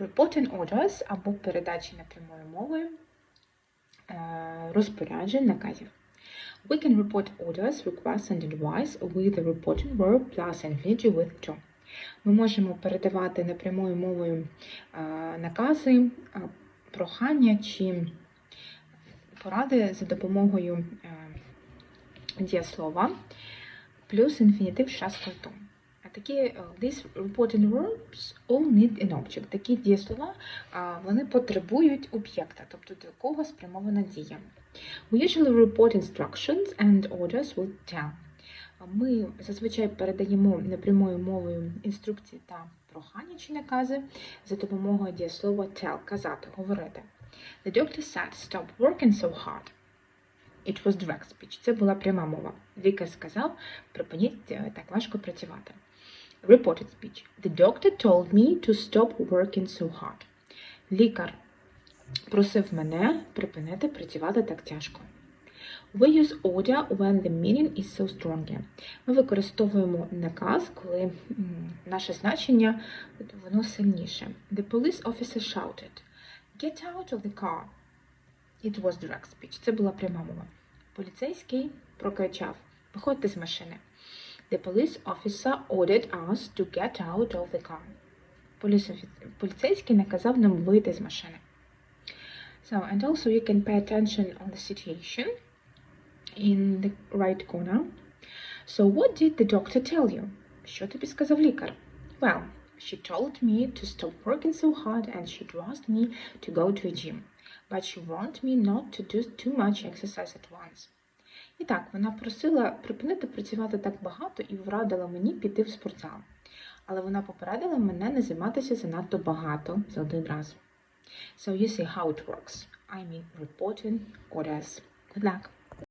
Reporting orders або передачі напрямою мовою е, розпоряджень наказів. We can report orders, requests and advice with the reporting verb plus infinitive with to. Ми можемо передавати напрямою мовою е, накази, е, прохання чи поради за допомогою дієслова плюс інфінітив з. А такі е, these reporting verbs all need an object. Такі дієслова вони потребують об'єкта, тобто до кого спрямована дія. We usually report instructions and orders with tell. Ми зазвичай передаємо непрямою мовою інструкції та прохання чи накази за допомогою дієслова tell, казати, говорити. The doctor said, stop working so hard. It was direct speech. Це була пряма мова. Лікар сказав, припиніть е, так важко працювати. Reported speech. The doctor told me to stop working so hard. Лікар просив мене припинити працювати так тяжко. We use order when the meaning is so strong. Ми використовуємо наказ, коли наше значення воно сильніше. The police officer shouted, Get out of the car. It was direct speech. Це була пряма мова. Поліцейський прокричав, виходьте з машини. The police officer ordered us to get out of the car. Поліс- Поліцейський наказав нам вийти з машини. So, and also you can pay attention on the situation in the right corner. So, what did the doctor tell you? Що тобі сказав лікар? Well, she told me to stop working so hard and she asked me to go to a gym. But she warned me not to do too much exercise at once. І так, вона просила припинити працювати так багато і врадила мені піти в спортзал. Але вона попередила мене не займатися занадто багато за один раз. So you see how it works. I mean reporting orders. Good luck.